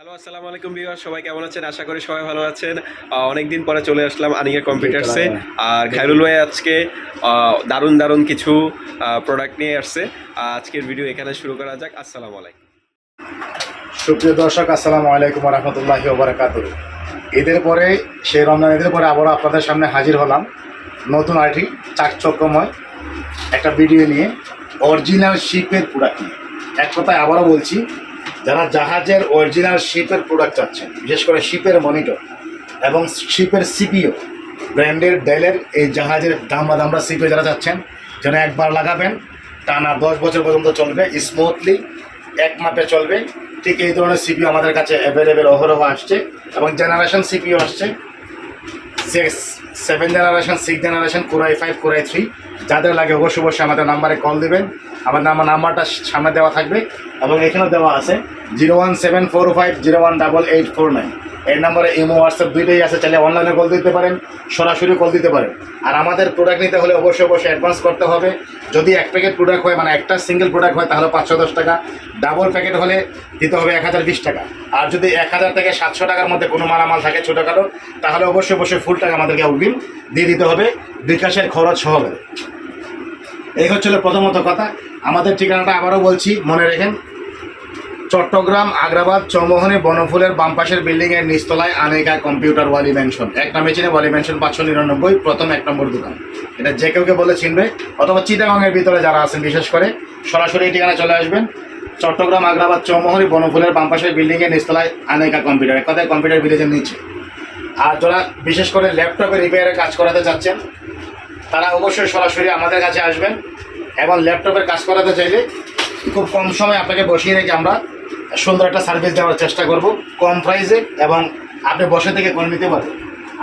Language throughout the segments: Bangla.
হ্যালো আসসালামু আলাইকুম ভিউয়ার সবাই কেমন আছেন? আশা করি সবাই ভালো আছেন। অনেকদিন পরে চলে আসলাম আনিয়া কম্পিউটার্সে আর খায়রুল ভাই আজকে দারুণ দারুণ কিছু প্রোডাক্ট নিয়ে আসছে। আজকের ভিডিও এখানে শুরু করা যাক। আসসালামু আলাইকুম। সুপ্রিয় দর্শক আসসালামু আলাইকুম রহমতুল্লাহি ওবরাকাত ঈদের পরে সেই রমজান ঈদের পরে আবারও আপনাদের সামনে হাজির হলাম। নতুন আইটি চাকচক্যময় একটা ভিডিও নিয়ে। অরিজিনাল শিপের প্রোডাক্ট নিয়ে। এক কথায় আবারও বলছি যারা জাহাজের অরিজিনাল শিপের প্রোডাক্ট চাচ্ছেন বিশেষ করে শিপের মনিটর এবং শিপের সিপিও ব্র্যান্ডের ডেলের এই জাহাজের দাম বা দামরা সিপিও যারা চাচ্ছেন, যেন একবার লাগাবেন, টানা দশ বছর পর্যন্ত চলবে স্মুথলি এক মাপে চলবে। ঠিক এই ধরনের সিপিও আমাদের কাছে অ্যাভেলেবেল অহরহ আসছে এবং জেনারেশন সিপিও আসছে। Six seven generation six generation core i five core i three যাদের লাগে অবশ্যই অবশ্যই আমাদের নাম্বারে কল দেবেন। আমার নাম্বার নাম্বারটা সামনে দেওয়া থাকবে এবং এখানেও দেওয়া আছে zero one seven four five zero one double eight four nine এই নম্বরে ইমো, হোয়াটসঅ্যাপ দুইটাই আছে, চাইলে অনলাইনে কল দিতে পারেন, সরাসরি কল দিতে পারেন। আর আমাদের প্রোডাক্ট নিতে হলে অবশ্যই অবশ্যই অ্যাডভান্স করতে হবে। যদি এক প্যাকেট প্রোডাক্ট হয় মানে একটা সিঙ্গেল প্রোডাক্ট হয়, তাহলে পাঁচশো দশ টাকা। ডাবল প্যাকেট হলে দিতে হবে এক হাজার বিশ টাকা। আর যদি এক হাজার থেকে সাতশো টাকার মধ্যে কোনো মালামাল থাকে ছোটোখাটো, তাহলে অবশ্যই অবশ্যই ফুল টাকা আমাদেরকে অগ্রিম দিয়ে দিতে হবে। বিকাশের খরচ সহকারে। এই হচ্ছিল প্রথমত কথা। আমাদের ঠিকানাটা আবারও বলছি, মনে রেখেন চট্টগ্রাম, আগ্রাবাদ, চৌমোহনী, বনফুলের বাম পাশের বিল্ডিং এর নিচতলায় আনেকা কম্পিউটার ওয়ালি ম্যানশন এক নামে চিনে ওয়ালি ম্যানশন পাঁচশো নিরানব্বই, প্রথম এক নম্বর দোকান। এটা যে কেউ কে বলে চিনবে, অথবা চিটাগাংয়ের ভিতরে যারা আছেন, বিশেষ করে সরাসরি এই ঠিকানা চলে আসবেন। চট্টগ্রাম, আগ্রাবাদ, চৌমোহনী, বনফুলের বাম পাশের বিল্ডিং এর নিচতলায় আনেকা কম্পিউটার এক কথায় কম্পিউটার ভিলেজের নিচে। আর যারা বিশেষ করে ল্যাপটপে রিপেয়ারের কাজ করাতে চাচ্ছেন, তারা অবশ্যই সরাসরি আমাদের কাছে আসবেন এবং ল্যাপটপের কাজ করাতে চাইলে খুব কম সময় আপনাকে বসিয়ে রেখে আমরা সুন্দর একটা সার্ভিস দেওয়ার চেষ্টা করব কম প্রাইসে এবং আপনি বসে থেকে করে নিতে পারবেন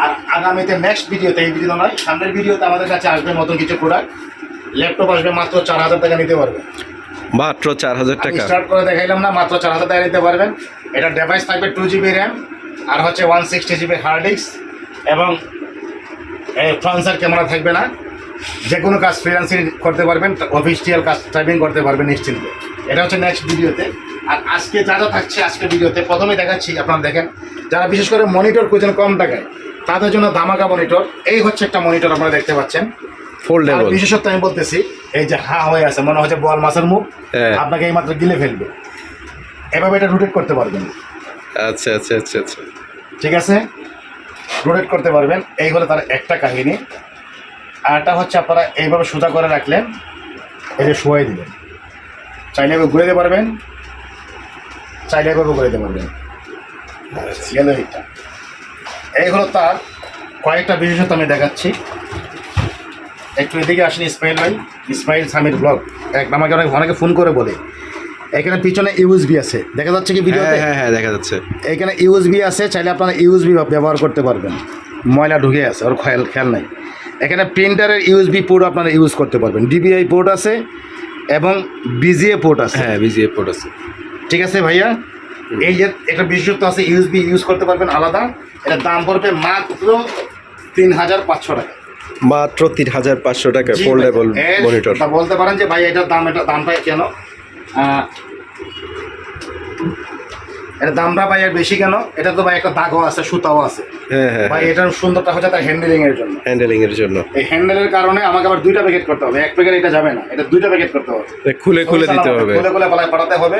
আর আগামীতে নেক্সট ভিডিওতে এই ভিডিও নয় সামনের ভিডিওতে আমাদের কাছে আসবে নতুন কিছু প্রোডাক্ট ল্যাপটপ আসবে মাত্র চার হাজার টাকা নিতে পারবেন। মাত্র চার হাজার টাকা। স্টার্ট করে দেখাইলাম না মাত্র চার হাজার টাকা নিতে পারবেন। এটা ডিভাইস থাকবে টু জিবি র্যাম আর হচ্ছে one sixty GB hard disk এবং ফ্রান্সার ক্যামেরা থাকবে না। যে কোনো কাজ ফ্রিল্যান্সিং করতে পারবেন অফিসিয়াল কাজ টাইপিং করতে পারবেন নিশ্চিন্তে। এটা হচ্ছে নেক্সট ভিডিওতে আর আজকে যা যা থাকছে আজকে ভিডিওতে প্রথমে দেখাচ্ছি আপনারা দেখেন যারা বিশেষ করে মনিটর খুঁজছেন কম টাকায় তাদের জন্য দামাকা মনিটর এই হচ্ছে একটা মনিটর আপনারা দেখতে পাচ্ছেন। ফোল্ডেবল বিশেষত্ব আমি বলতেছি এই যে হা হয়ে আছে মনে হচ্ছে বল মাছের মুখ হ্যাঁ। আপনাকে এই মাত্র গিলে ফেলবে। এভাবে এটা রোটেট করতে পারবেন। আচ্ছা আচ্ছা আচ্ছা আচ্ছা। ঠিক আছে? রোটেট করতে পারবেন। এই হলো তার একটা কাহিনী। আরটা হচ্ছে আপনারা এইভাবে সোজা করে রাখলেন এই যে শোয়াই দিবেন। চাইলে ঘুরে দিতে পারবেন। চাইলে এভাবে ঘুরে দিতে পারবেন গেল এই হলো তার কয়েকটা বিশেষত্ব আমি দেখাচ্ছি। একটু এদিকে আসেন ইসমাইল ভাই। ইসমাইল সামির ব্লগ। এক আমাকে অনেক অনেকে ফোন করে বলে। এখানে পিছনে ইউএসবি আছে। দেখা যাচ্ছে কি হ্যাঁ ভিডিওতে? হ্যাঁ হ্যাঁ দেখা যাচ্ছে। এখানে ইউএসবি আছে চাইলে আপনারা ইউএসবি ব্যবহার করতে পারবেন। ময়লা ঢুকে আছে ওর খেয়াল খেয়াল নাই। এখানে প্রিন্টারের ইউএসবি পোর্ট আপনারা ইউজ করতে পারবেন। ডিবিআই পোর্ট আছে এবং বিজিএ পোর্ট আছে। হ্যাঁ বিজিএ পোর্ট আছে। ঠিক আছে ভাইয়া? এই যে একটা বিশেষত্ব আছে ইউএসবি ইউজ করতে পারবেন আলাদা। এটার দাম পড়বে মাত্র তিন হাজার পাঁচশো টাকা। মাত্র তিন হাজার পাঁচশো টাকা ফোল্ডেবল মনিটর বলতে পারেন যে ভাই এটার দাম এটা দামটা কেন? এটার দামটা ভাই আর বেশি কেন? এটা তো ভাই একটা দাগও আছে সুতাও আছে। হ্যাঁ হ্যাঁ ভাই এটার সুন্দরটা হচ্ছে তার হ্যান্ডেলিং এর জন্য। হ্যান্ডেলিং এর জন্য। এই হ্যান্ডেলের কারণে আমাকে আবার দুইটা প্যাকেট করতে হবে। এক প্যাকেট এটা যাবে না এটা দুইটা প্যাকেট করতে হবে। খুলে খুলে দিতে হবে। খুলে খুলে পালায় পাঠাতে হবে।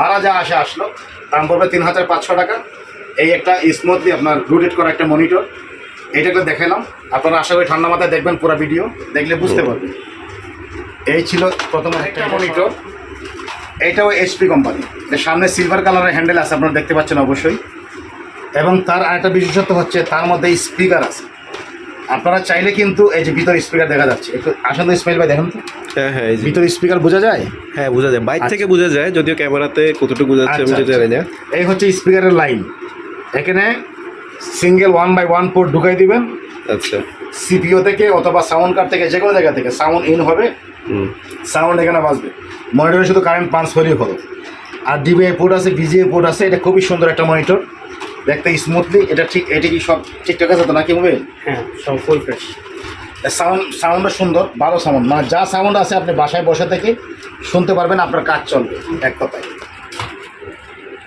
ভাড়া যা আসে আসলো দাম পড়বে তিন হাজার পাঁচশো টাকা। এই একটা স্মুথলি আপনার রোটেট করা একটা মনিটর এইটাকে দেখালাম আপনারা আশা করি ঠান্ডা মাথায় দেখবেন পুরো ভিডিও দেখলে বুঝতে পারবেন। এই ছিল প্রথম একটা মনিটর এইটাও এইচপি কোম্পানি এর সামনে সিলভার কালারের হ্যান্ডেল আছে আপনারা দেখতে পাচ্ছেন অবশ্যই। এবং তার আরেকটা বিশেষত্ব হচ্ছে তার মধ্যে স্পিকার আছে। আপনারা চাইলে কিন্তু এই যে ভিতর স্পিকার দেখা যাচ্ছে। একটু আসেন তো ইসমাইল ভাই দেখেন তো। হ্যাঁ হ্যাঁ এই ভিতর স্পিকার বোঝা যায়? হ্যাঁ বোঝা যায়। বাইর থেকে বোঝা যায় যদিও ক্যামেরাতে কতটুকু বোঝা যাচ্ছে আমি আচ্ছা, জানি না। এই হচ্ছে স্পিকারের লাইন এখানে single one by one port ঢুকাই দিবেন। আচ্ছা। সিপিও থেকে অথবা সাউন্ড কার্ড থেকে যে কোনো জায়গা থেকে সাউন্ড ইন হবে। সাউন্ড এখানে বাজবে। মনিটরে শুধু কারেন্ট পাঞ্চ হলেই হলো। আর ডিবিআই পোর্ট আছে বিজিএ পোর্ট আছে এটা খুবই সুন্দর একটা মনিটর দেখতে স্মুথলি এটা ঠিক এটা কি সব ঠিকঠাক আছে তো নাকি মোবাইল হ্যাঁ সব ফুল ফ্রেশ সাউন্ড সাউন্ডটা সুন্দর ভালো সাউন্ড মানে যা সাউন্ড আছে আপনি বাসায় বসে থেকে শুনতে পারবেন আপনার কাজ চলবে এক কথায়।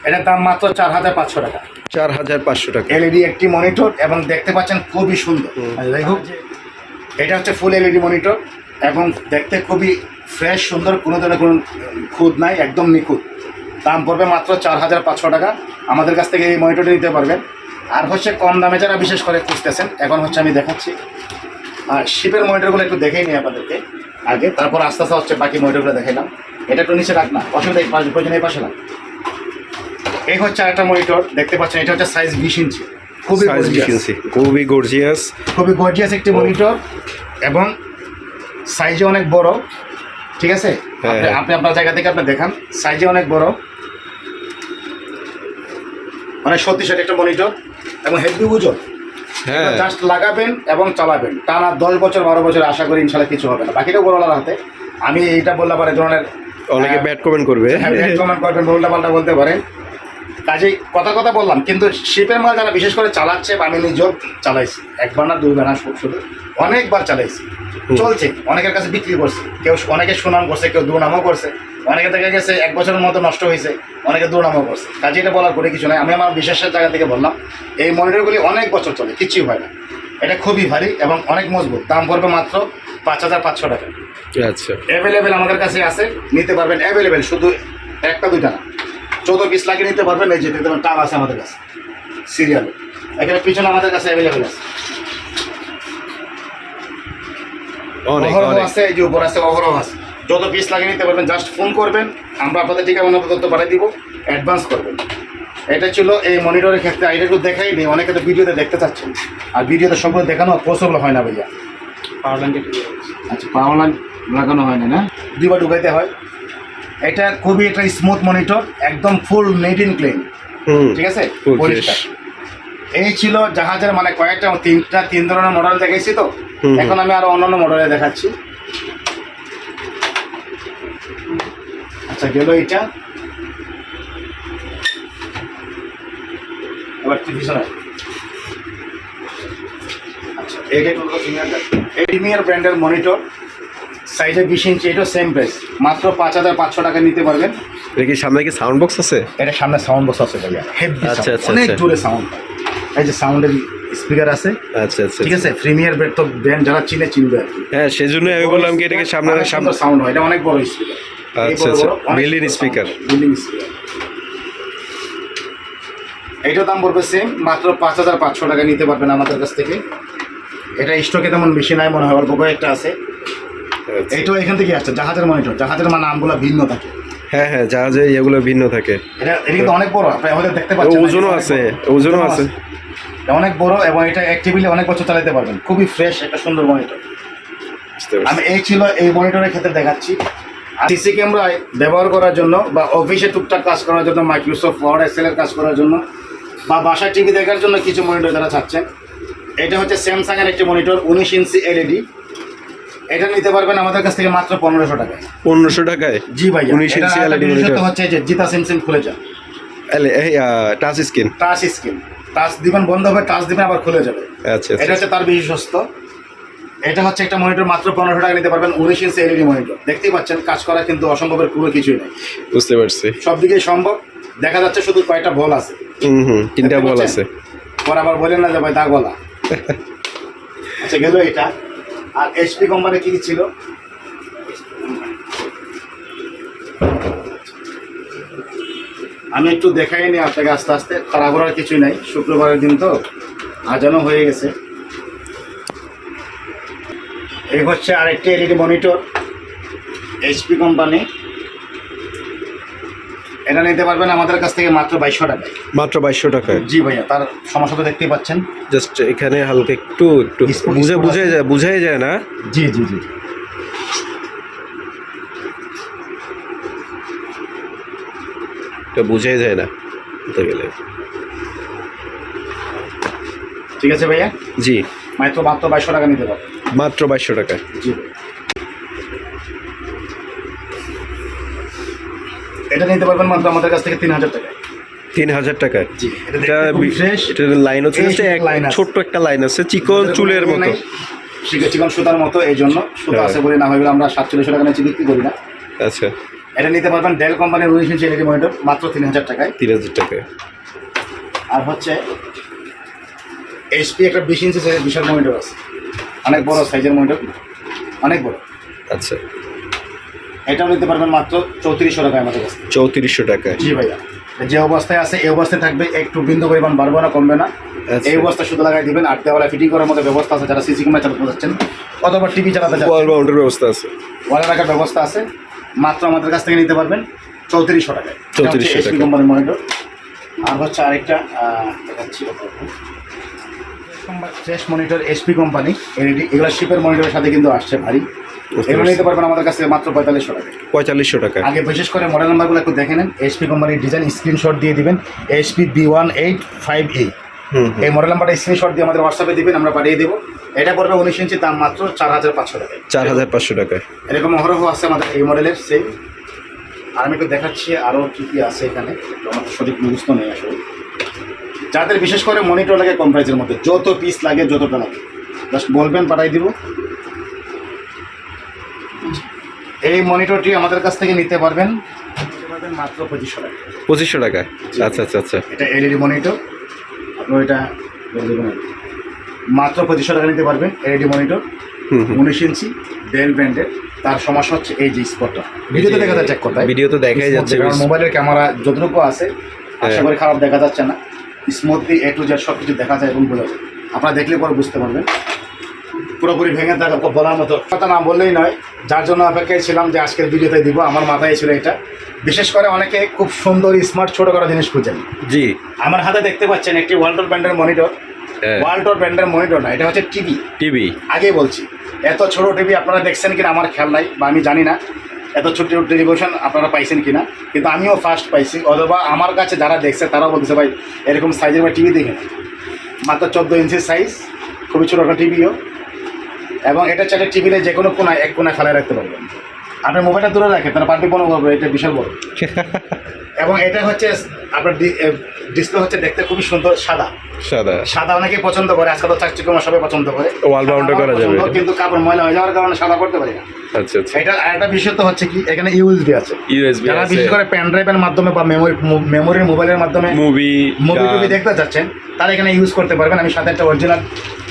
এটার দাম মাত্র চার হাজার পাঁচশো টাকা। চার হাজার পাঁচশো টাকা। এলইডি একটি মনিটর এবং দেখতে পাচ্ছেন খুবই সুন্দর। যাই হোক এটা হচ্ছে ফুল এলইডি মনিটর এবং দেখতে খুবই ফ্রেশ সুন্দর কোনো ধরনের কোনো খুদ নাই একদম নিখুঁত। দাম পড়বে মাত্র চার হাজার পাঁচশো টাকা। আমাদের কাছ থেকে এই মনিটরটি নিতে পারবেন। আর হচ্ছে কম দামে যারা বিশেষ করে খুঁজতেছেন এখন হচ্ছে আমি দেখাচ্ছি। আর শিপের মনিটরগুলো একটু দেখেই নিই আপনাদেরকে আগে তারপর আস্তে আস্তে হচ্ছে বাকি মনিটরগুলো দেখাইলাম। এটা একটু নিচে রাখ না অসুবিধা প্রয়োজন এই পাশে না এই হচ্ছে আরেকটা মনিটর দেখতে পাচ্ছেন এটা হচ্ছে সাইজ বিশ ইঞ্চি খুবই খুবই গর্জিয়াস খুবই গর্জিয়াস একটি মনিটর এবং সাইজে অনেক বড় ঠিক আছে? হ্যাঁ, হ্যাঁ। আপনি আপনার জায়গা থেকে আপনি দেখান সাইজে অনেক বড়। মানে শক্তিশালী একটা মনিটর এবং হেভি ওজন। হ্যাঁ। জাস্ট লাগাবেন এবং চালাবেন। টানা দশ বছর বারো বছর আশা করি ইনশাল্লাহ কিছু হবে না। বাকিটা বড়লার হাতে। আমি এইটা বললাম এই ধরনের অনেকে ব্যাট কমেন্ট করবে। হ্যাঁ ব্যাট কমেন্ট করবেন উল্টা পাল্টা বলতে পারেন। কাজেই কথা কথা বললাম কিন্তু শিপের মাল যারা বিশেষ করে চালাচ্ছে বা আমি নিজেও চালাইছি একবার না দুইবার না শুধু শুধু অনেকবার চালাইছি। চলছে অনেকের কাছে বিক্রি করছে কেউ অনেকে সুনাম করছে কেউ দুর্নামও করছে অনেকে দেখা গেছে এক বছরের মতো নষ্ট হয়েছে অনেকে দুর্নামও করছে। কাজে এটা বলার করে কিছু নাই আমি আমার বিশেষের জায়গা থেকে বললাম এই মনিটরগুলি অনেক বছর চলে কিছুই হয় না। এটা খুবই ভারী এবং অনেক মজবুত দাম পড়বে মাত্র পাঁচ হাজার পাঁচশো টাকা। আচ্ছা। অ্যাভেলেবেল আমাদের কাছে আছে নিতে পারবেন অ্যাভেলেবেল শুধু একটা দুইটা না। চৌদ্দ পিস লাগিয়ে নিতে পারবেন এই যে দেখতে পারেন টাল আছে আমাদের কাছে সিরিয়াল এখানে পিছনে আমাদের কাছে অ্যাভেলেবেল আছে। অনেক অহরহ অনেক। আছে এই যে উপর আছে অহরহ আছে। যত পিস লাগিয়ে নিতে পারবেন জাস্ট ফোন করবেন আমরা আপনাদের ঠিকানা তথ্য পাঠিয়ে দিব অ্যাডভান্স করবেন। এটা ছিল এই মনিটরের ক্ষেত্রে এটা একটু দেখাই নেই অনেকে তো ভিডিওতে দেখতে চাচ্ছেন। আর ভিডিওতে সবগুলো দেখানো পসিবল হয় না ভাইয়া। আচ্ছা পাওয়ার লাইন লাগানো হয় না না? দুইবার ঢুকাইতে হয়। এটা খুবই একটা স্মুথ মনিটর একদম ফুল নেট ইন ক্লিন ঠিক আছে? পরিষ্কার। এই ছিল জাহাজের মানে কয়েকটা তিনটা তিন ধরনের মডেল দেখেছি তো। এখন আমি আরও অন্যান্য মডেলে দেখাচ্ছি। আচ্ছা গেল এটা এবার পিছনে আচ্ছা এটা ব্র্যান্ডের মনিটর সাইজে বিশ ইঞ্চি এটা সেম প্রাইস মাত্র পাঁচ হাজার পাঁচশো টাকা নিতে পারবেন। এটা কি সামনে কি সাউন্ড বক্স আছে? এটা সামনে সাউন্ড বক্স আছে ভাইয়া। হেভি আচ্ছা, আচ্ছা, অনেক আচ্ছা। জোরে সাউন্ড এই যে সাউন্ডের স্পিকার আছে। আচ্ছা আচ্ছা ঠিক আছে প্রিমিয়ার ব্র্যান্ড তো ব্র্যান্ড যারা চিনে চিনবে। হ্যাঁ সেজন্য আমি বললাম কি এটাকে সামনে সামনে সাউন্ড হয় এটা অনেক বড় স্পিকার আচ্ছা, আচ্ছা। Built-in speaker। বিল্ডিং স্পিকার এইটার দাম পড়বে সেম মাত্র পাঁচ হাজার পাঁচশো টাকা নিতে পারবেন আমাদের কাছ থেকে। এটা স্টকে তেমন বেশি নাই মনে হয় অল্প কয়েকটা আছে। এইটাও এখান থেকে আসছে জাহাজের মনিটর জাহাজের মানে নামগুলো ভিন্ন থাকে। হ্যাঁ হ্যাঁ জাহাজে এগুলো ভিন্ন থাকে। এটা এটা কিন্তু অনেক বড় আপনি আমাদের দেখতে পাচ্ছেন ওজনও আছে ওজনও আছে। এটা অনেক বড় এবং এটা অ্যাক্টিভলি অনেক বছর চালাতে পারবেন। খুবই ফ্রেশ একটা সুন্দর মনিটর আমি এই ছিল এই মনিটরের ক্ষেত্রে দেখাচ্ছি। সিসি ক্যামেরায় ব্যবহার করার জন্য বা অফিসে টুকটাক কাজ করার জন্য মাইক্রোসফট ওয়ার্ড এক্সেল কাজ করার জন্য বা বাসায় টিভি দেখার জন্য কিছু মনিটর যারা চাচ্ছেন এটা হচ্ছে স্যামসাং এর একটি মনিটর উনিশ ইঞ্চি এলইডি এটা নিতে পারবেন আমাদের কাছ থেকে মাত্র পনেরোশো টাকায়। পনেরোশো টাকায়? জি ভাই 19 ইঞ্চি LED monitor। হচ্ছে। যে জিতা সিম সিম খুলে যান touch screen touch screen touch দিবেন বন্ধ হবে টাচ দিবেন আবার খুলে যাবে। আচ্ছা এটা আচ্ছা হচ্ছে তার বিশেষত্ব এটা হচ্ছে একটা মনিটর মাত্র পনেরোশো টাকা নিতে পারবেন উনিশ ইঞ্চি এলইডি মনিটর দেখতেই পাচ্ছেন কাজ করা কিন্তু অসম্ভবের পুরো কিছুই নেই। বুঝতে পারছি। সব দিকেই সম্ভব। দেখা যাচ্ছে শুধু কয়টা বল আছে। হুম হুম তিনটা বল আছে। পরে আবার বলেন না যে ভাই দা গলা। আচ্ছা গেল এটা। আর এইচপি কোম্পানি কি কি ছিল? আমি একটু দেখাই নি আপনাকে আস্তে আস্তে। তাড়াহুড়ার কিছুই নাই, শুক্রবারের দিন তো আজানো হয়ে গেছে। এই হচ্ছে আরেকটি এলইডি মনিটর এইচপি কোম্পানি এটা নিতে পারবেন আমাদের কাছ থেকে মাত্র বাইশশো টাকায়। মাত্র বাইশশো টাকায়। জি ভাইয়া তার সমস্যা তো দেখতেই পাচ্ছেন। জাস্ট এখানে হালকা একটু একটু বুঝে বুঝে যায় বুঝাই যায় না? জি জি জি। এটা বুঝাই যায় না বলতে গেলে? ঠিক আছে ভাইয়া? জি। মাত্র মাত্র বাইশশো টাকা নিতে পারবেন। মাত্র বাইশশো টাকায়। জি। এটা নিতে পারবেন মাত্র আমাদের কাছ থেকে তিন হাজার টাকা। তিন হাজার টাকায় জি এটা লাইন হচ্ছে। ছোট্ট একটা লাইন আছে চিকন চুলের মতো। চিকন সুতার মতো এই জন্য সুতা হ্যাঁ। আছে বলে না হয়ে আমরা সাতচল্লিশশো টাকা নিচে বিক্রি করি না। আচ্ছা। এটা নিতে পারবেন ডেল কোম্পানির উনিশ ইঞ্চি এলইডি মনিটর মাত্র তিন হাজার টাকায়। তিন হাজার টাকায়। আর হচ্ছে এইচপি একটা বিশ ইঞ্চি সাইজের বিশাল মনিটর আছে। অনেক বড় সাইজের মনিটর অনেক বড়। আচ্ছা। এটাও নিতে পারবেন মাত্র চৌত্রিশশো টাকায় আমাদের কাছে। চৌত্রিশশো টাকায়। জি ভাইয়া। যে অবস্থায় আছে এই অবস্থায় থাকবে একটু বিন্দু পরিমাণ বাড়বে না কমবে না। আচ্ছা। এই অবস্থা শুধু লাগাই দিবেন আর দেওয়ালে ফিটিং করার মতো ব্যবস্থা আছে যারা সিসি ক্যামেরা চালাতে যাচ্ছেন অথবা টিভি চালাতে ওয়াল যাচ্ছেন বাউন্ডের ব্যবস্থা আছে। ওয়ালে রাখার ব্যবস্থা আছে। মাত্র আমাদের কাছ থেকে নিতে পারবেন চৌত্রিশশো টাকায় 3400 টাকা। কোম্পানির মনিটর আর হচ্ছে আরেকটা দেখাচ্ছি fresh monitor SP company LED এগুলো শিপের মনিটরের সাথে কিন্তু আসছে ভারী। এগুলো। নিতে পারবেন আমাদের কাছে মাত্র পঁয়তাল্লিশশো টাকা। পঁয়তাল্লিশশো টাকায় আগে বিশেষ করে মডেল নাম্বারগুলো একটু দেখে নেন। এসপি কোম্পানির ডিজাইন স্ক্রিনশট দিয়ে দিবেন। SP B one eight five A এই মডেল নাম্বারটা স্ক্রিনশট দিয়ে আমাদের হোয়াটসঅ্যাপে দিবেন আমরা পাঠিয়ে দেবো। এটা পড়বে উনিশ ইঞ্চি দাম মাত্র চার হাজার পাঁচশো টাকা চার হাজার পাঁচশো টাকায়। এরকম অহরহ আছে আমাদের এই মডেলের সেম আর আমি একটু দেখাচ্ছি আরও কী কী আছে এখানে। আমার সঠিক মুখস্থ নেই আসলে। যাদের বিশেষ করে মনিটর লাগে কম প্রাইসের মধ্যে যত পিস লাগে যতটা লাগে। জাস্ট বলবেন পাঠাই দিব। এই মনিটরটি আমাদের কাছ থেকে নিতে পারবেন। নিতে পারবেন মাত্র পঁচিশশো টাকা। পঁচিশশো টাকায়? আচ্ছা আচ্ছা আচ্ছা। এটা এলইডি মনিটর। আপনার এটা। মাত্র পঁচিশশো টাকা নিতে পারবেন এলইডি মনিটর। উনিশ ইঞ্চি ডেল ব্র্যান্ডের তার সমস্যা হচ্ছে এই যে স্পটটা। ভিডিওতে দেখা যাচ্ছে এক কথায়। ভিডিওতে দেখাই যাচ্ছে কারণ মোবাইলের ক্যামেরা যতটুকু আছে আশা হ্যাঁ। করি খারাপ দেখা যাচ্ছে না। স্মুথলি এ টু জেড সব কিছু দেখা যায় এবং বোঝা যায়। আপনারা দেখলে পরে বুঝতে পারবেন। পুরোপুরি ভেঙে থাকা বলার মতো। কথা না বললেই নয় যার জন্য অপেক্ষায় ছিলাম যে আজকের ভিডিওতে দিব আমার মাথায় ছিল এটা। বিশেষ করে অনেকে খুব সুন্দর স্মার্ট ছোট করা জিনিস খুঁজেন। জি। আমার হাতে দেখতে পাচ্ছেন একটি ওয়ালটন ব্র্যান্ডের মনিটর ওয়ালটন ব্র্যান্ডের মনিটর না এটা হচ্ছে টিভি টিভি আগেই বলছি এত ছোট টিভি আপনারা দেখছেন কিনা আমার খেয়াল নাই বা আমি জানি না এত ছোট টেলিভিশন আপনারা পাইছেন কিনা কিন্তু আমিও ফার্স্ট পাইছি অথবা আমার কাছে যারা দেখছে তারাও বলতেছে ভাই এরকম সাইজের বা টিভি দেখেন মাত্র চোদ্দ ইঞ্চির সাইজ খুবই ছোটো একটা টিভিও এবং এটা চাইলে টিভিতে যে কোনো কোনায় এক কোনায় ফেলে রাখতে পারবেন। আপনার মোবাইলটা দূরে রাখেন তারা পার্টি বড় করবে এটা বিশাল বড়। এবং এটা হচ্ছে আপনার ডিসপ্লে হচ্ছে দেখতে খুবই সুন্দর সাদা। সাদা। সাদা অনেকেই পছন্দ করে আজকাল তো চাকচিকমা সবাই পছন্দ করে। Wall bound-ও করা যাবে। কিন্তু কাপড় ময়লা হয়ে যাওয়ার কারণে সাদা করতে পারি না। আচ্ছা আচ্ছা। এটা আরেকটা বিষয় তো হচ্ছে কি এখানে ইউএসবি আছে। ইউএসবি যারা বিশেষ করে পেন ড্রাইভের মাধ্যমে বা মেমোরি মেমোরির মোবাইলের মাধ্যমে মুভি মুভি টুভি দেখতে চাচ্ছেন তারা এখানে ইউজ করতে পারবেন। আমি সাথে একটা অরিজিনাল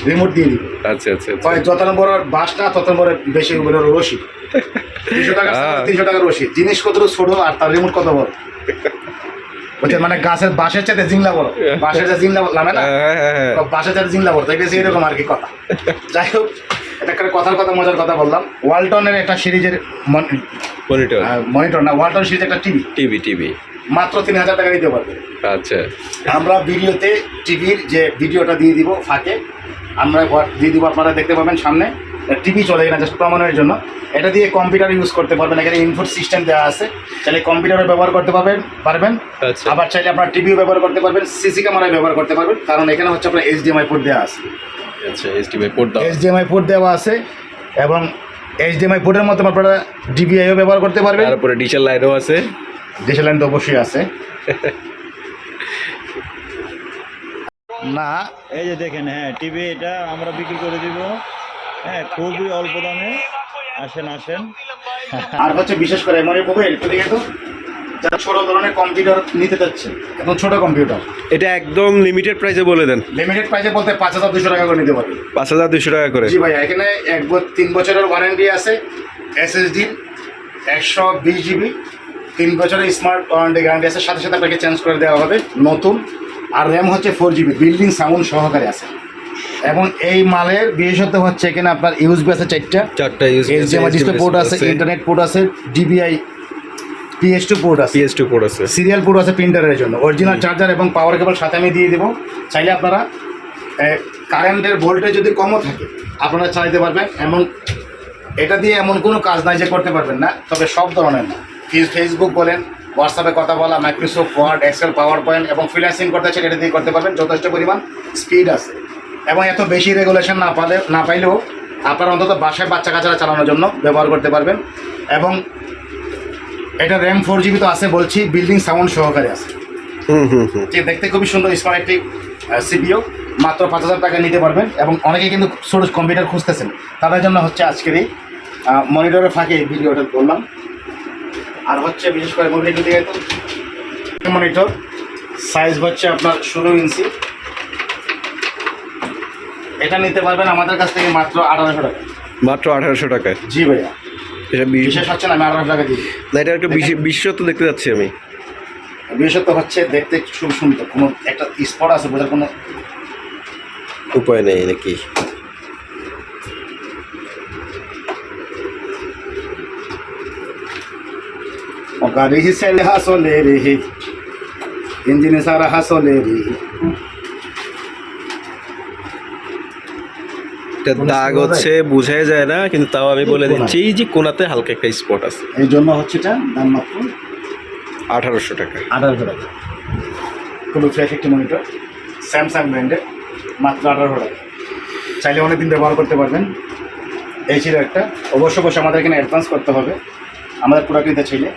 রিমোট দিয়ে দিই আচ্ছা আচ্ছা আচ্ছা। হয় যত বড় বাস না তত বড় বেশি বড় রশি তিনশো টাকা তিনশো টাকার রশি জিনিস কত ছোট আর তার রিমোট কত বড়? বুঝছেন? মানে গাছের বাঁশের চাইতে জিংলা বড়। বাঁশের যে জিংলা নামে না? হ্যাঁ হ্যাঁ হ্যাঁ। বাসা চার জিংলা পড়তো এটা এরকম আর কি কথা। যাই হোক এটা একটা কথার কথা মজার কথা বললাম। ওয়ালটনের একটা সিরিজের মনিটর মনিটর না ওয়ালটন সিরিজ একটা টিভি টিভি টিভি মাত্র তিন হাজার টাকা দিতে পারবে। আচ্ছা। আমরা ভিডিওতে টিভির যে ভিডিওটা দিয়ে দিব ফাঁকে আমরা দিয়ে দিব আপনারা দেখতে পাবেন সামনে। টিভি চলে না জাস্ট প্রমাণের জন্য। এটা দিয়ে কম্পিউটার ইউজ করতে পারবেন। এখানে ইনপুট সিস্টেম দেওয়া আছে। চাইলে কম্পিউটারে ব্যবহার করতে পারবেন পারবেন। আচ্ছা। আবার চাইলে আপনার টিভিও ব্যবহার করতে পারবেন। সিসি ক্যামেরায় ব্যবহার করতে পারবেন। কারণ এখানে হচ্ছে আপনার এইচডিএমআই পোর্ট দেওয়া আছে। আচ্ছা এইচডিএমআই পোর্ট দাও এইচডিএমআই পোর্ট দেওয়া আছে এবং এইচডিএমআই পোর্টের মধ্যে আপনারা ডিবিআইও ব্যবহার করতে পারবেন। তারপরে ডিজিটাল লাইনও আছে। ডিসেল লাইন তো অবশ্যই আছে। না। এই যে দেখেন হ্যাঁ টিভি এটা আমরা বিক্রি করে দিব। হ্যাঁ খুবই অল্প দামে। আসেন আসেন। আর হচ্ছে বিশেষ করে এমন মোবাইল তো যারা ছোট ধরনের কম্পিউটার নিতে চাচ্ছে একদম ছোট কম্পিউটার। এটা একদম লিমিটেড প্রাইসে বলে দেন। লিমিটেড প্রাইসে বলতে পাঁচ হাজার দুশো টাকা করে নিতে পারবে। পাঁচ হাজার দুশো টাকা করে। জি ভাই এখানে এক তিন বছরের ওয়ারেন্টি আছে এসএসডি একশো বিশ জিবি তিন বছরের স্মার্ট ওয়ারেন্টি গ্যারান্টি আছে সাথে সাথে আপনাকে চেঞ্জ করে দেওয়া হবে নতুন। আর র্যাম হচ্ছে ফোর জিবি বিল্ডিং সাউন্ড সহকারে আছে। এবং এই মালের বিশেষত হচ্ছে এখানে আপনার ইউজবি আছে চারটা। চারটা ইউজ এইচডিএমআই ডিসপ্লে পোর্ট আছে ইন্টারনেট পোর্ট আছে ডিবিআই পিএস টু পোর্ট আছে। পিএস টু পোর্ট আছে। সিরিয়াল পোর্ট আছে প্রিন্টারের জন্য। অরিজিনাল চার্জার এবং পাওয়ার কেবল সাথে আমি দিয়ে দেবো। চাইলে আপনারা কারেন্টের ভোল্টেজ যদি কমও থাকে আপনারা চালাতে পারবেন এবং এটা দিয়ে এমন কোনো কাজ নাই যে করতে পারবেন না তবে সব ধরনের। না ফেসবুক বলেন হোয়াটসঅ্যাপে কথা বলা Microsoft Word Excel PowerPoint এবং ফ্রিল্যান্সিং করতে চান এটা দিয়ে করতে পারবেন। যথেষ্ট পরিমাণ স্পিড আছে। এবং এত বেশি রেগুলেশন না পালে না পাইলেও আপনারা অন্তত বাসায় বাচ্চা কাচ্চারা চালানোর জন্য ব্যবহার করতে পারবেন। এবং এটা র্যাম ফোর জিবি তো আছে বলছি বিল্ডিং সাউন্ড সহকারে আছে। হুম হুম হুম। যে দেখতে খুবই সুন্দর স্মার্ট একটি সিপিও মাত্র পাঁচ হাজার টাকা নিতে পারবেন। এবং অনেকে কিন্তু ছোট কম্পিউটার খুঁজতেছেন। তাদের জন্য হচ্ছে আজকের এই মনিটরের ফাঁকে ভিডিওটা করলাম আর হচ্ছে বিশেষ করে মনিটর দিয়ে তো মনিটর সাইজ হচ্ছে আপনার ষোলো ইঞ্চি এটা নিতে পারবেন আমাদের কাছ থেকে মাত্র আঠারোশো টাকা। মাত্র আঠারোশো টাকায়? জি ভাইয়া। এটা বিশেষ হচ্ছে না আমি আঠারোশো টাকা দিই না এটা একটা বিশে- বিশেষত্ব দেখতে যাচ্ছি আমি। বিশেষত হচ্ছে দেখতে খুব সুন্দর। কোনো একটা স্পট আছে বোঝার কোনো উপায় নেই নাকি? গাড়ি হিসেবে হাসলে রে ইঞ্জিনে সারা হাসলে রে এটা কোনো দাগ হচ্ছে বোঝাই যায় না কিন্তু তাও আমি বলে। দিচ্ছি এই যে কোনাতে হালকা একটা স্পট আছে। এই জন্য হচ্ছে এটা দাম মাত্র আঠারোশো টাকা। আঠারোশো টাকা। খুবই ফ্রেশ একটি মনিটর স্যামসাং ব্র্যান্ডের মাত্র আঠারোশো টাকা। চাইলে অনেকদিন ব্যবহার করতে পারবেন। এই ছিল একটা। অবশ্য অবশ্যই আমাদের এখানে অ্যাডভান্স করতে হবে। আমাদের প্রোডাক্ট নিতে চাইলে।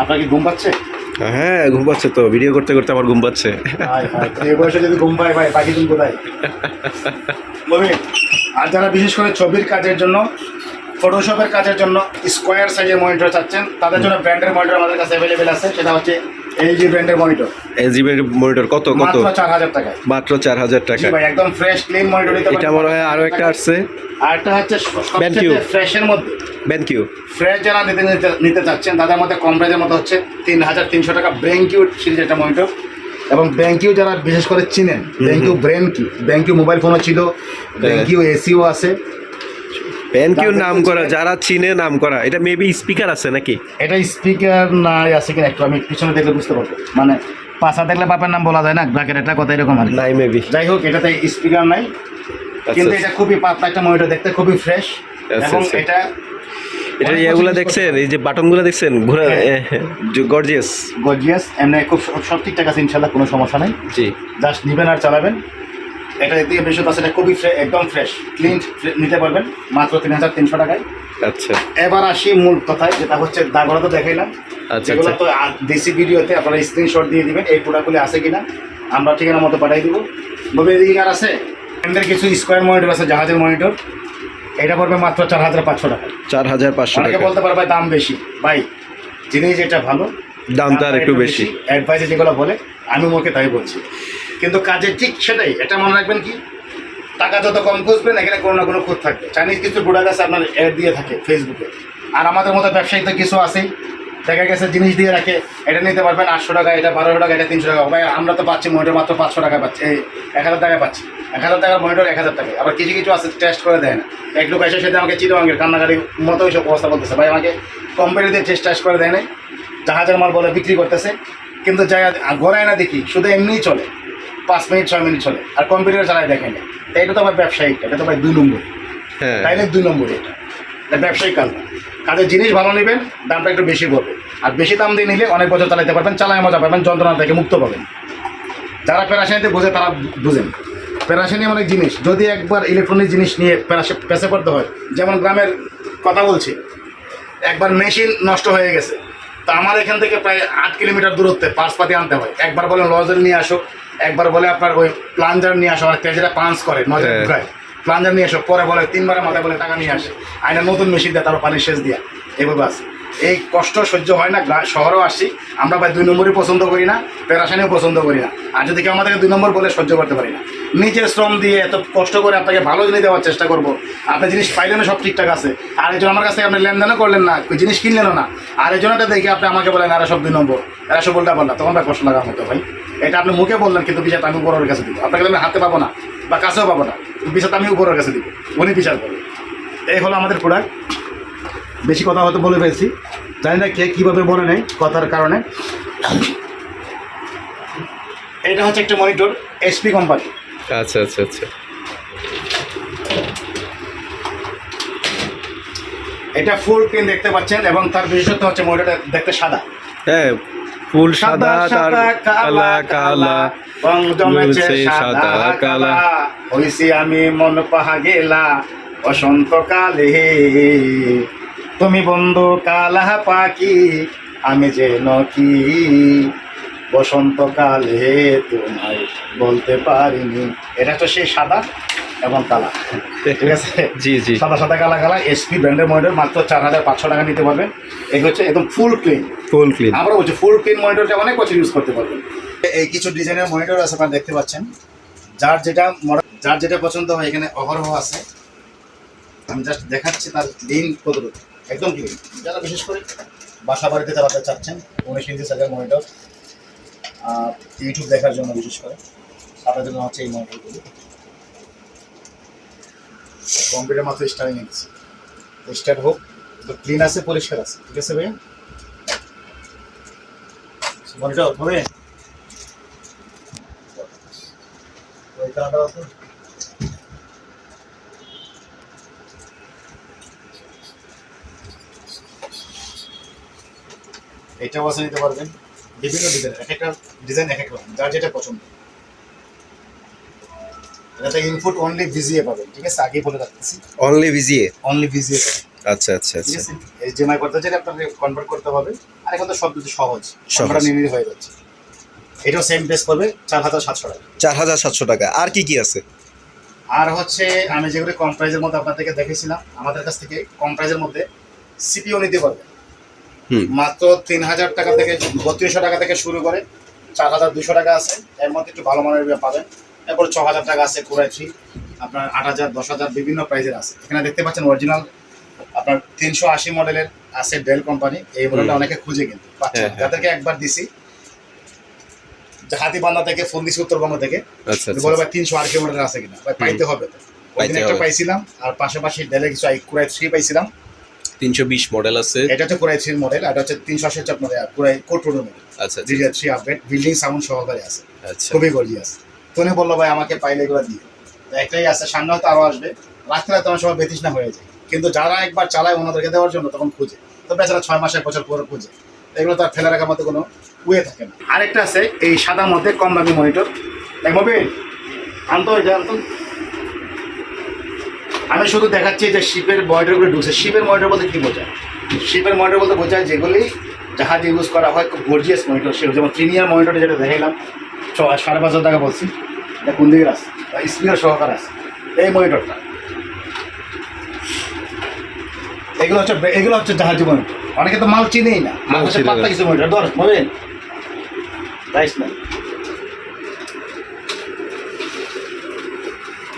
আপনার কি ঘুম পাচ্ছে? হ্যাঁ ঘুম পাচ্ছে তো ভিডিও করতে করতে আমার ঘুম পাচ্ছে। এই বয়সে যদি ঘুম পায় ভাই পাখি তুমি কোথায় আর যারা বিশেষ করে ছবির কাজের জন্য ফটোশপের কাজের জন্য স্কোয়ার সাইজের মনিটর চাচ্ছেন তাদের জন্য ব্র্যান্ডের মনিটর আমাদের কাছে অ্যাভেলেবেল আছে সেটা হচ্ছে এলজি ব্র্যান্ডের মনিটর এজিবের মনিটর কত কত? মাত্র চার হাজার টাকায়। মাত্র চার হাজার জি টাকা ভাই একদম ফ্রেশ ক্লিন মনিটর নিতে এটা মনে হয় আরও একটা আসছে। আর একটা হচ্ছে সবচেয়ে ফ্রেশের মধ্যে। ব্যানকিউ ফ্রেশ যারা নিতে নিতে চাচ্ছেন তাদের মধ্যে কম প্রাইজের মধ্যে হচ্ছে তিন হাজার তিনশো টাকা ব্যাঙ্কিউ সিরিজ একটা মনিটর এবং ব্যাঙ্কিউ যারা বিশেষ করে চিনেন ব্যাঙ্কিউ ব্রেন কি ব্যাঙ্কিউ মোবাইল ফোনও ছিল ব্যাঙ্কিউ এসিও আছে। ব্যানকিউ নাম করা যারা চিনে নাম করা এটা মেবি স্পিকার আছে নাকি? এটা স্পিকার নাই আছে কিনা একটু আমি পিছনে দেখলে বুঝতে পারব। মানে পাশা দেখলে বাপের নাম বলা যায় না ব্র্যাকেট একটা কথা এরকম আর। নাই মেবি যাই হোক এটাতে স্পিকার নাই। কিন্তু এটা খুবই পাতলা একটা মনিটর দেখতে খুবই ফ্রেশ আচ্ছা, এবং আচ্ছা। এটা এটা এগুলা দেখছেন এই যে বাটনগুলো দেখছেন ঘুরে। গর্জিয়াস গর্জিয়াস এমনি খুব সব ঠিকঠাক আছে ইনশাল্লাহ কোনো সমস্যা নেই। জি। জাস্ট নেবেন আর চালাবেন। এটা দিয়ে বেশি আছে এটা খুবই একদম ফ্রেশ ক্লিন নিতে পারবেন মাত্র তিন হাজার তিনশো টাকায়। আচ্ছা। এবার আসি মূল কথায় যেটা হচ্ছে দাগড়া তো দেখাইলাম। আচ্ছা যেগুলো আচ্ছা তো দেশি ভিডিওতে আপনারা স্ক্রিনশট দিয়ে দিবেন এই প্রোডাক্টগুলি আছে কিনা আমরা ঠিকানা মতো পাঠিয়ে দিব। বলবে এদিকে আর আছে? ব্র্যান্ডের কিছু স্কোয়ার মনিটর আছে জাহাজের মনিটর এটা পড়বে মাত্র চার হাজার পাঁচশো টাকা। চার হাজার পাঁচশো টাকা। বলতে পারবে দাম বেশি। ভাই জিনিস এটা ভালো দাম তার একটু বেশি। অ্যাডভাইসে যেগুলো বলে আমি মুখে তাই বলছি। কিন্তু কাজে ঠিক সেটাই, এটা মনে রাখবেন কি? টাকা যত কম খুঁজবেন, এখানে কোনো না কোনো খুঁত থাকবে। চাইনিজ কিছু প্রোডাক্ট আছে আপনার অ্যাড দিয়ে থাকে ফেসবুকে আর আমাদের মতো ব্যবসায়ী তো কিছু আছেই। দেখা গেছে জিনিস দিয়ে রাখে, এটা নিতে পারবেন আটশো টাকা, এটা বারোশো টাকা, এটা তিনশো টাকা। ভাই, আমরা তো পাচ্ছি মনিটর মাত্র পাঁচশো টাকা পাচ্ছি, এই এক হাজার টাকায় পাচ্ছি। এক হাজার টাকার মনিটর এক হাজার টাকা আবার কিছু কিছু আছে টেস্ট করে দেয় না। এক লোক এসে সেটা আমাকে চিরঙ্গের কান্নাকাটির মতো সব অবস্থা বলতেছে। ভাই, আমাকে কোম্পানি দিয়ে টেস্ট টেস্ট করে দেয় না জাহাজের মাল বলে বিক্রি করতেছে। কিন্তু যাই ঘোরায় না দেখি, শুধু এমনিই চলে। পাঁচ মিনিট ছয় মিনিট চলে। আর কম্পিউটার চালায় দেখেন। না তা এটা তো আমার ব্যবসায়িক এটা তো ভাই দুই নম্বর। হ্যাঁ। ডাইরেক্ট দুই নম্বর এটা। এটা ব্যবসায়িক কাজ কাজের জিনিস ভালো নেবেন দামটা একটু বেশি পড়বে। আর বেশি দাম দিয়ে নিলে অনেক বছর চালাতে পারবেন চালায় মজা পাবেন যন্ত্রণা থেকে মুক্ত পাবেন। যারা প্যারাসানিতে বোঝে তারা বুঝেন। প্যারাসানি অনেক জিনিস। যদি একবার ইলেকট্রনিক জিনিস নিয়ে প্যারাসে পেছে পড়তে হয় যেমন গ্রামের কথা বলছি একবার মেশিন নষ্ট হয়ে গেছে। তা আমার এখান থেকে প্রায় আট কিলোমিটার দূরত্বে পার্সপাতি আনতে হয়। একবার বলে লজেল নিয়ে আসো একবার বলে আপনার ওই প্লাঞ্জার নিয়ে আসো অনেক তেজেরা পাঞ্চ করে নজর হ্যাঁ। ঢুকায়। প্লাঞ্জার নিয়ে এসো পরে বলে তিনবার মাথায় বলে টাকা নিয়ে আসে। আইনা নতুন মেশিন দেয় তারপর পানির শেষ দিয়া। এভাবে আছে। এই কষ্ট সহ্য হয় না শহরেও আসছি। আমরা ভাই দুই নম্বরই পছন্দ করি না, প্যারাসানিও পছন্দ করি না। আর যদি কেউ আমাদেরকে দুই নম্বর বলে সহ্য করতে পারি না। নিজের শ্রম দিয়ে এত কষ্ট করে আপনাকে ভালো জিনিস দেওয়ার চেষ্টা করব। আপনি জিনিস পাইলেন সব ঠিকঠাক আছে। আর এই জন্য আমার কাছে আপনি লেনদেনও করলেন না জিনিস কিনলেনও না। আর এই জন্যটা দেখে আপনি আমাকে বলেন, এরা সব দুই নম্বর, এরা সব উল্টা পাল্টা। তখন ভাই কষ্ট লাগার মতো ভাই। এটা আপনি মুখে বললেন, কিন্তু বিচার আমি উপরের কাছে দিব। আপনাকে আমি হাতে পাবো না, বা কাছেও পাবো না। বিচারটা আমি উপরের কাছে দিব, উনি বিচার করবে। এই হলো আমাদের প্রোডাক্ট বেশি কথা হয়তো বলে ফেলছি। জানি না কে কীভাবে বলে নেই কথার কারণে। এটা হচ্ছে একটা মনিটর এসপি কোম্পানি আচ্ছা আচ্ছা আচ্ছা। এটা ফুল প্রিন্ট দেখতে পাচ্ছেন এবং তার বিশেষত্ব হচ্ছে মনিটরটা দেখতে সাদা। হ্যাঁ ফুল সাদা তার কালা কালা রং জমেছে সাদা কালা। হইছি আমি মন পাহা গেলা বসন্ত কালে। তুমি বন্ধু কালা পাখি আমি যে নকি বসন্তকালে তোমায় বলতে পারিনি। এটা হচ্ছে সেই সাদা এবং কালা। ঠিক আছে? জি জি। সাদা সাদা কালা কালা এসপি ব্র্যান্ডের মনিটর মাত্র চার হাজার পাঁচশো টাকা নিতে পারবেন এগুলো হচ্ছে একদম ফুল ক্লিন ফুল ক্লিন আমরা বলছি ফুল ক্লিন মনিটরটা অনেক বছর ইউজ করতে পারবেন এই কিছু ডিজাইনের মনিটর আছে আপনারা দেখতে পাচ্ছেন। যার যেটা মডেল যার যেটা পছন্দ হয় এখানে ওভারও আছে। আমি জাস্ট দেখাচ্ছি তার ক্লিন কতটুকু। একদম ক্লিন যারা বিশেষ করে বাসা বাড়িতে চালাতে চাচ্ছেন উনিশ ইঞ্চি সাইজের মনিটর ইউটিউব দেখার জন্য বিশেষ করে। তাদের জন্য হচ্ছে এই মনিটরগুলো কম্পিউটার মাত্র স্টার্টিং নিচ্ছে স্টার্ট হোক, তো ক্লিন আছে, পরিষ্কার আছে, ঠিক আছে ভাইয়া? মনিটর হবে? তো এইটাও আছে নিতে পারবেন। বিভিন্ন ডিজাইন এক একটা ডিজাইন এক এক রকম যার যেটা পছন্দ। এটাতে ইনপুট অনলি ভিজিএ পাবেন ঠিক আছে? আগেই বলে রাখতেছি। অনলি ভিজিএ অনলি ভিজিএ আচ্ছা আচ্ছা আচ্ছা। আছে? এই জিএমআই করতে চাইলে আপনাকে কনভার্ট করতে হবে আর এখন তো সব কিছু সহজ। আমরা নির্মিত হয়ে যাচ্ছে। এটাও সেম প্রেস পড়বে চার হাজার সাতশো টাকা। চার হাজার সাতশো টাকা। আর কি কি আছে? আর হচ্ছে আমি যেগুলো কম প্রাইজের মধ্যে আপনাদেরকে দেখেছিলাম আমাদের কাছ থেকে কম প্রাইজের মধ্যে সিপিও নিতে পারবে হুম। মাত্র তিন হাজার টাকা থেকে বত্রিশশো টাকা থেকে শুরু করে চার হাজার দুশো টাকা আছে। এর মধ্যে একটু ভালো মানের পাবেন এরপর ছ হাজার টাকা আছে কোরাই থ্রি আপনার আট হাজার দশ হাজার বিভিন্ন প্রাইজের আছে। এখানে দেখতে পাচ্ছেন অরিজিনাল আপনার তিনশো আশি মডেলের আছে ডেল কোম্পানি এই মডেলটা অনেকে খুঁজে কিন্তু। পাচ্ছে না। হ্যাঁ, হ্যাঁ। যাদেরকে একবার দিছি যে হাতিবান্ধা থেকে ফোন দিছি উত্তরবঙ্গ থেকে আচ্ছা বলে ভাই তিনশো আশি মডেল আছে কিনা? ভাই পাইতে হবে তো। একটা পাইছিলাম আর পাশাপাশি ডেলে কিছু কুরাই থ্রি পাইছিলাম। তিনশো বিশ মডেল আছে। এটা হচ্ছে কুরাই থ্রি মডেল আর এটা হচ্ছে তিনশো আশি চাপ মডেল কুরাই কোট্রোড মডেল আচ্ছা GDR three update building sound সহকারে আছে। আচ্ছা। খুবই গর্জিয়াস তুমি বলল ভাই আমাকে পাইলে এগুলো দিয়ে তো একটাই আছে সামনে হয়তো আরও আসবে। রাখতে রাখতে আমার সময় বেতৃষ্ণা হয়ে যায়। কিন্তু যারা একবার চালায় ওনাদেরকে দেওয়ার জন্য তখন খুঁজে। তো বেচারা ছয় মাসের বছর পরে খুঁজে। এগুলো তো আর ফেলে রাখার মতো কোনো ওয়ে থাকে না। আরেকটা আছে এই সাদার মধ্যে কম দামি মনিটর এক মোবাইল আনতো এটা আনতো আমি শুধু দেখাচ্ছি যে শিপের মনিটরগুলো ঢুকছে। শিপের মনিটর বলতে কী বোঝায়? শিপের মনিটর বলতে বোঝায় যেগুলি জাহাজ ইউজ করা হয় খুব গর্জিয়াস মনিটর সেগুলো যেমন প্রিমিয়ার মনিটরে যেটা দেখাইলাম ছ- সাড়ে পাঁচ হাজার টাকা বলছি। এটা কোন দিকের আছে? স্পিকার সহকার আছে। এই মনিটরটা। এগুলো হচ্ছে এগুলো হচ্ছে জাহাজি মনিটর। অনেকে তো মাল চিনেই না। মাল চিনে পাত্তা কিছু মনিটর। ধর বলেন। রাইস না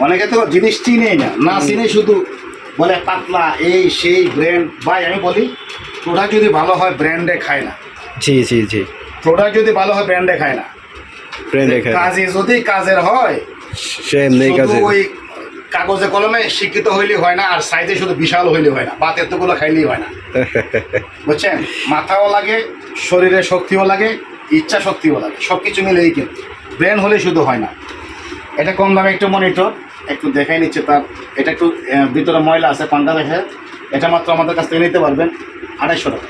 অনেকে তো জিনিস চিনেই না। না চিনে শুধু বলে পাতলা এই সেই ব্র্যান্ড ভাই আমি বলি প্রোডাক্ট যদি ভালো হয় ব্র্যান্ডে খায় না। জি জি জি। প্রোডাক্ট যদি ভালো হয় ব্র্যান্ডে খায় না। ফ্রেন্ড এখানে কাজে যদি কাজের হয় সেম নেই কাজে। ওই কাগজে কলমে শিক্ষিত হইলে হয় না আর সাইজে শুধু বিশাল হইলে হয় না। বা এতগুলো খাইলেই হয় না। বুঝছেন? মাথাও লাগে শরীরে শক্তিও লাগে ইচ্ছা শক্তিও লাগে। সব কিছু মিলেই কিন্তু। ব্রেন হলে শুধু হয় না। এটা কম দামে একটু মনিটর একটু দেখাই নিচ্ছে তার এটা একটু ভিতরে ময়লা আছে পাঙ্গা দেখে। এটা মাত্র আমাদের কাছ থেকে নিতে পারবেন আড়াইশো টাকা।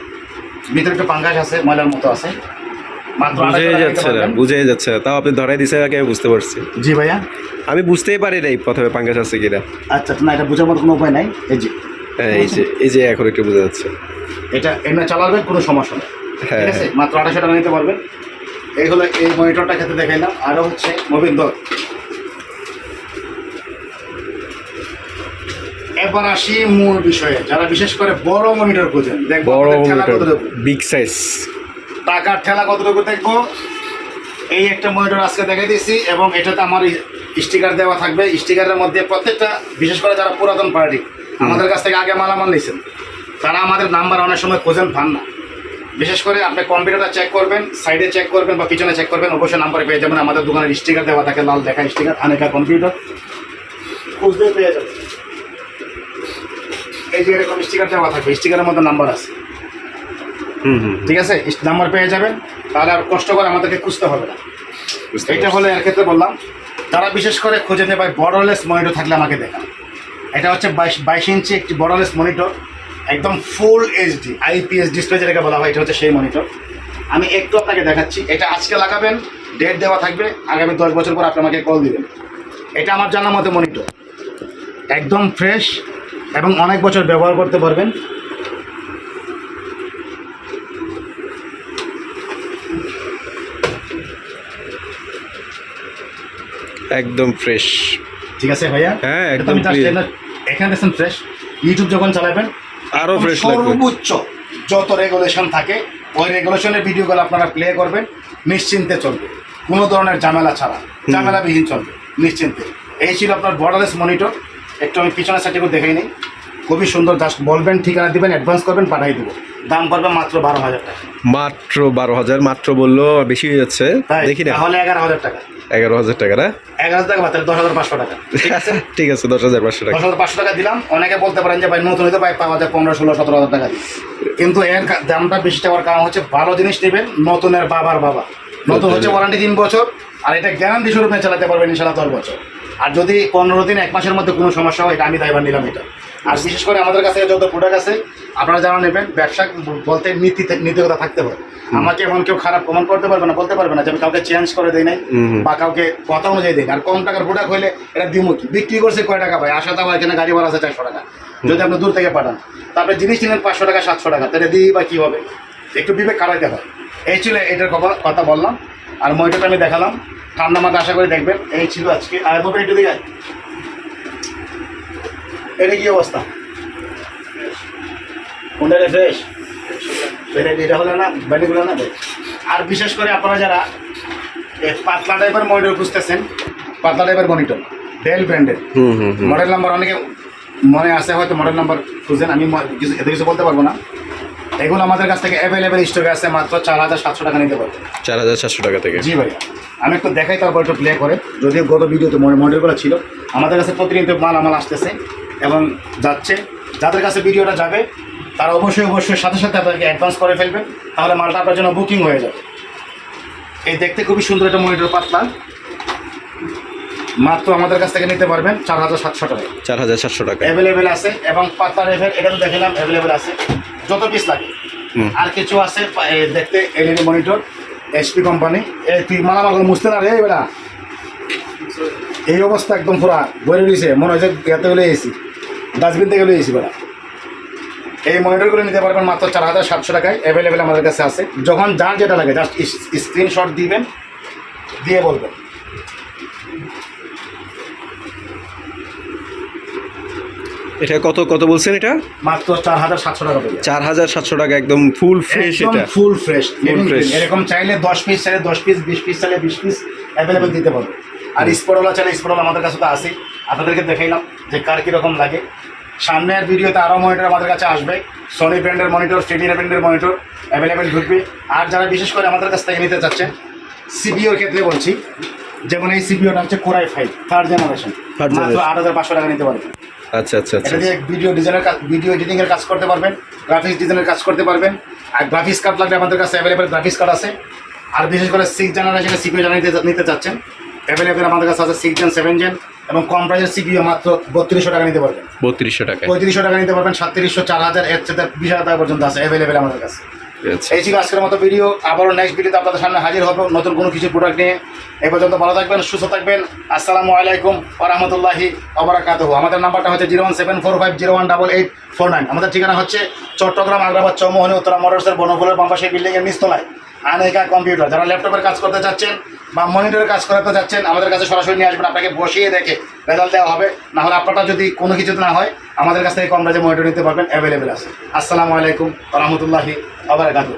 ভিতরে একটু পাঙ্গাস আছে ময়লার মতো আছে। 250 যাচ্ছে না যাচ্ছে তাও আপনি ধরাই দিছে আগে আমি বুঝতে পারছি। জি ভাইয়া। আমি বুঝতেই পারি নাই প্রথমে পাঙ্গাস আছে কিনা। আচ্ছা না এটা বোঝার মতো কোনো উপায় নাই। এই যে। হ্যাঁ এই যে এই যে এখন একটু বোঝা যাচ্ছে। এটা এমনি চালাবেন কোনো সমস্যা নেই। হ্যাঁ, ঠিক আছে? মাত্র টাকা নিতে পারবেন। এই হলো এই মনিটরটা দেখাইলাম। আরও হচ্ছে মোবিন্দর এবার আসি মূল বিষয়ে যারা বিশেষ করে বড় মনিটর খোঁজেন। দেখব বড় মনিটর। বিগ সাইজ টাকার ঠেলা কতটুকু দেখব? এই একটা মনিটর আজকে দেখে দিয়েছি এবং এটাতে আমার স্টিকার দেওয়া থাকবে। স্টিকারের মধ্যে প্রত্যেকটা বিশেষ করে যারা পুরাতন পার্টি আমাদের কাছ থেকে আগে মালামাল নিয়েছেন তারা আমাদের নাম্বার অনেক সময় খোঁজেন পান না। বিশেষ করে আপনি কম্পিউটারটা চেক করবেন সাইডে চেক করবেন বা পিছনে চেক করবেন অবশ্যই নাম্বার পেয়ে যাবেন। আমাদের দোকানের স্টিকার দেওয়া থাকে লাল দেখা স্টিকার আনেকা কম্পিউটার খুঁজতে পেয়ে যাবেন। এই যে এরকম স্টিকার দেওয়া থাকবে স্টিকারের মধ্যে নাম্বার আছে। হুম হুম ঠিক আছে? নাম্বার পেয়ে যাবেন তাহলে আর কষ্ট করে আমাদেরকে খুঁজতে হবে না। এইটা হলে এর ক্ষেত্রে বললাম যারা বিশেষ করে খুঁজে নেয় ভাই বড়লেস মনিটর থাকলে আমাকে দেখান। এটা হচ্ছে বাইশ বাইশ ইঞ্চি একটি বড়লেস মনিটর একদম ফুল এইচডি আইপিএস ডিসপ্লে যেটাকে বলা হয় এটা হচ্ছে সেই মনিটর আমি একটু আপনাকে দেখাচ্ছি এটা আজকে লাগাবেন ডেট দেওয়া থাকবে আগামী দশ বছর পর আপনি আমাকে কল দিবেন। এটা আমার জানা মতে মনিটর একদম ফ্রেশ এবং অনেক বছর ব্যবহার করতে পারবেন। একদম ফ্রেশ ঠিক আছে ভাইয়া? হ্যাঁ একদম এখানে দেখছেন ফ্রেশ ইউটিউব যখন চালাবেন আরও ফ্রেশ লাগবে। সর্বোচ্চ যত রেগুলেশন থাকে ওই রেগুলেশনের ভিডিওগুলো আপনারা প্লে করবেন নিশ্চিন্তে চলবে। কোনো ধরনের ঝামেলা ছাড়া। ঝামেলাবিহীন চলবে নিশ্চিন্তে। এই ছিল আপনার বর্ডারলেস মনিটর একটু আমি পিছনের সাইডে একটু দেখেই নিই। খুবই সুন্দর জাস্ট বলবেন ঠিকানা দিবেন অ্যাডভান্স করবেন পাঠিয়ে দেবো। দাম পড়বে মাত্র বারো হাজার টাকা। মাত্র বারো হাজার মাত্র বলল বেশি হয়ে যাচ্ছে। দেখি না। তাহলে এগারো হাজার টাকা। এগারো হাজার টাকা না? এগারো হাজার টাকা দশ হাজার পাঁচশো টাকা। ঠিক আছে? ঠিক আছে দশ হাজার পাঁচশো টাকা। দশ হাজার পাঁচশো টাকা দিলাম। অনেকে বলতে পারেন যে ভাই নতুন হয়তো ভাই পাওয়া যায় পনেরো ষোলো সতেরো হাজার টাকা। কিন্তু এর দামটা বেশি চাওয়ার কারণ হচ্ছে ভালো জিনিস নেবেন নতুনের বাবার বাবা। নতুন হচ্ছে ওয়ারেন্টি তিন বছর আর এটা গ্যারান্টি স্বরূপে চালাতে পারবেন ইনশাল্লাহ দশ বছর। আর যদি পনেরো দিন এক মাসের মধ্যে কোনো সমস্যা হয় এটা আমি দায়ভার নিলাম এটা। আর বিশেষ করে আমাদের কাছে যত প্রোডাক্ট আছে আপনারা যারা নেবেন ব্যবসা বলতে নীতি নীতিকতা থাকতে হবে। আমাকে এমন কেউ খারাপ কমেন্ট করতে পারবে না বলতে পারবে না যে আমি কাউকে চেঞ্জ করে দিই নাই বা কাউকে কথা অনুযায়ী দিন আর কম টাকার প্রোডাক্ট হলে এটা দিমু বিক্রি করছে কয় টাকা ভাই? আসা দাওয়া এখানে গাড়ি ভাড়া আছে চারশো টাকা। যদি আপনি দূর থেকে পাঠান তারপরে জিনিস নিলেন পাঁচশো টাকা সাতশো টাকা তাহলে দিই বা কী হবে? একটু বিবেক কাটাইতে হয়। এই ছিল এটার কথা বললাম। আর মনিটরটা আমি দেখালাম। ঠান্ডা মাথা আশা করে দেখবেন। এই ছিল আজকে। আর মোবাইল একটু দিকে এটা কি অবস্থা? কোনটা ফ্রেশ? এটা এটা হলো না ব্যাটিগুলো না আর বিশেষ করে আপনারা যারা পাতলা টাইপের মনিটর খুঁজতেছেন পাতলা টাইপের মনিটর ডেল ব্র্যান্ডের হুম হুম হুম। মডেল নাম্বার অনেকে মনে আছে হয়তো মডেল নাম্বার খুঁজেন আমি কিছু এত কিছু বলতে পারব না। এগুলো আমাদের কাছ থেকে অ্যাভেলেবেল স্টকে আছে মাত্র চার হাজার সাতশো টাকা নিতে পারবে চার হাজার সাতশো টাকা থেকে। জি ভাইয়া। আমি একটু দেখাই তারপর একটু প্লে করে। যদিও গত ভিডিওতে মডেলগুলো ছিল। আমাদের কাছে প্রতিনিয়ত মাল আমাল আসতেছে এবং যাচ্ছে। যাদের কাছে ভিডিওটা যাবে তারা অবশ্যই অবশ্যই সাথে সাথে আপনাকে অ্যাডভান্স করে ফেলবেন তাহলে মালটা আপনার জন্য বুকিং হয়ে যাবে। এই দেখতে খুবই সুন্দর একটা মনিটর পাতলা। মাত্র আমাদের কাছ থেকে নিতে পারবেন চার হাজার সাতশো টাকা। চার হাজার সাতশো টাকা। অ্যাভেলেবেল আছে এবং পাতলা রেভেল এটা তো দেখালাম অ্যাভেলেবেল আছে। যত পিস লাগে। আর কিছু আছে দেখতে এলইডি মনিটর এইচপি কোম্পানি এই তুই মালামাল মুছতে না রে বেড়া এই অবস্থা একদম পুরা বলে দিয়েছে মনে হয় যে এতে গেলে এসি ডাস্টবিন থেকে গেলে এসি বেড়া এই মনিটরগুলো নিতে পারবেন মাত্র চার হাজার সাতশো টাকায়। অ্যাভেলেবেল আমাদের কাছে আছে। যখন যার যেটা লাগে জাস্ট স্ক্রিনশট দিবেন দিয়ে বলবেন। এটা কত কত বলছেন এটা? মাত্র চার হাজার সাতশো টাকা চার হাজার সাতশো টাকা একদম ফুল ফ্রেশ এটা। Full fresh full fresh. এরকম চাইলে দশ পিস চাইলে দশ পিস বিশ পিস চাইলে বিশ পিস অ্যাভেলেবেল দিতে পারবে আর স্পটওয়ালা চাইলে স্পটওয়ালা আমাদের কাছে তো আছে আপনাদেরকে দেখাইলাম যে কার কীরকম লাগে। সামনের ভিডিওতে আরও মনিটর আমাদের কাছে আসবে। সনি ব্র্যান্ডের মনিটর ফিডিনা ব্র্যান্ডের মনিটর অ্যাভেলেবেল ঢুকবে। আর যারা বিশেষ করে আমাদের কাছ থেকে নিতে চাচ্ছেন সিপিওর ক্ষেত্রে বলছি যেমন এই সিপিওটা হচ্ছে কোরাই ফাইভ থার্ড জেনারেশন মাত্র আট হাজার পাঁচশো টাকা নিতে পারবে। আচ্ছা আচ্ছা আচ্ছা। এটা দিয়ে ভিডিও ডিজাইনের কাজ ভিডিও এডিটিং এর কাজ করতে পারবেন গ্রাফিক্স ডিজাইনের কাজ করতে পারবেন। আর গ্রাফিক্স কার্ড লাগলে আমাদের কাছে অ্যাভেলেবেল গ্রাফিক্স কার্ড আছে। আর বিশেষ করে সিক্স জেনারেশনে সিপিও জানিয়ে নিতে চাচ্ছেন অ্যাভেলেবেল আমাদের কাছে আছে সিক্স জেন সেভেন জেন এবং কম প্রাইসের সিপিও মাত্র বত্রিশশো টাকা নিতে পারবেন। বত্রিশশো টাকা পঁয়ত্রিশশো টাকা নিতে পারবেন সাতত্রিশশো চার হাজার এর সাথে বিশ হাজার টাকা পর্যন্ত আছে অ্যাভেলেবেল আমাদের কাছে। এই ছিল আজকের মতো ভিডিও আবারও নেক্সট ভিডিওতে আপনাদের সামনে হাজির হব নতুন কোনো কিছু প্রোডাক্ট নিয়ে। এ পর্যন্ত ভালো থাকবেন, সুস্থ থাকবেন। আসসালামু আলাইকুম আরহামতুল্লাহি অবরাকাত আমাদের নাম্বারটা হচ্ছে zero one seven four five zero one double eight four nine আমাদের ঠিকানা হচ্ছে চট্টগ্রাম আগ্রাবাদ চৌমোহনী উত্তরা মোটরসের বনফুলের বাম্পাসের বিল্ডিংয়ের নিচতলায়। আনেকা কম্পিউটার যারা ল্যাপটপের কাজ করতে চাচ্ছেন বা মনিটরের কাজ করাতে যাচ্ছেন, আমাদের কাছে সরাসরি নিয়ে আসবেন, আপনাকে বসিয়ে দেখে রেজাল্ট দেওয়া হবে। না হলে আপনারা যদি কোনো কিছু না হয়, আমাদের কাছ থেকে কম রাজে মনিটর নিতে পারবেন অ্যাভেলেবেল আছে। আসসালামু আলাইকুম রহমতুল্লাহি আবরাকাতু